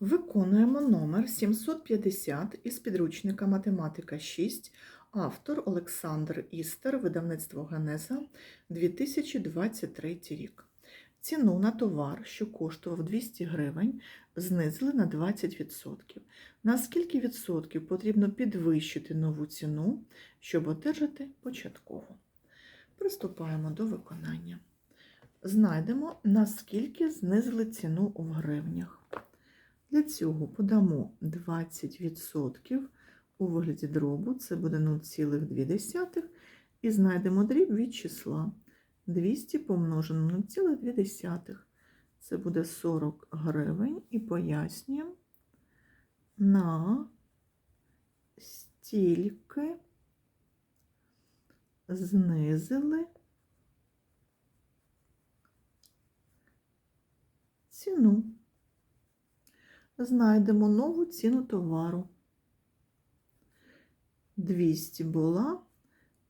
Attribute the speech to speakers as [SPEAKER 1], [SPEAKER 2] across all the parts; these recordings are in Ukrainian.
[SPEAKER 1] Виконуємо номер 750 із підручника Математика 6, автор Олександр Істер, видавництво Генеза, 2023 рік. Ціну на товар, що коштував 200 гривень, знизили на 20%. На скільки відсотків потрібно підвищити нову ціну, щоб одержати початкову? Приступаємо до виконання. Знайдемо, наскільки знизили ціну в гривнях. Для цього подамо 20% у вигляді дробу, це буде 0,2, і знайдемо дріб від числа 200 помножено на 0,2. Це буде 40 гривень і пояснюємо на стільки знизили ціну знайдемо нову ціну товару. 200 була,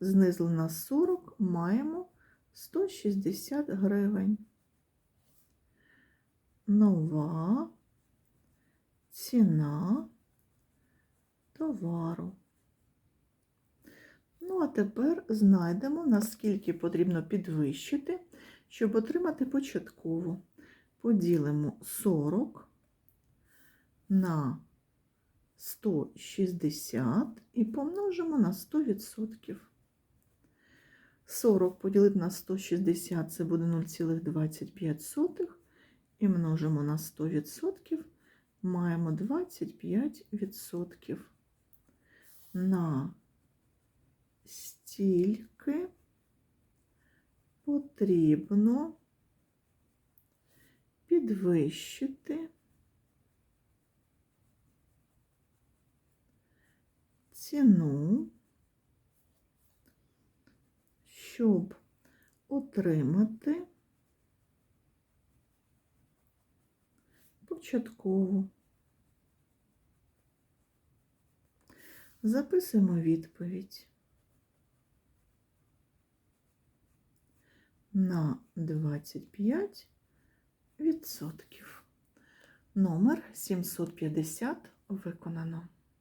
[SPEAKER 1] знизили на 40, маємо 160 гривень. Нова ціна товару. Ну, а тепер знайдемо, наскільки потрібно підвищити, щоб отримати початкову. Поділимо 40 на 160 і помножимо на 100%. 40 поділити на 160 це буде 0,25 і множимо на 100%, маємо 25%. На стільки потрібно підвищити ціну, щоб отримати початкову. Записуємо відповідь на 25 відсотків. Номер 750 виконано.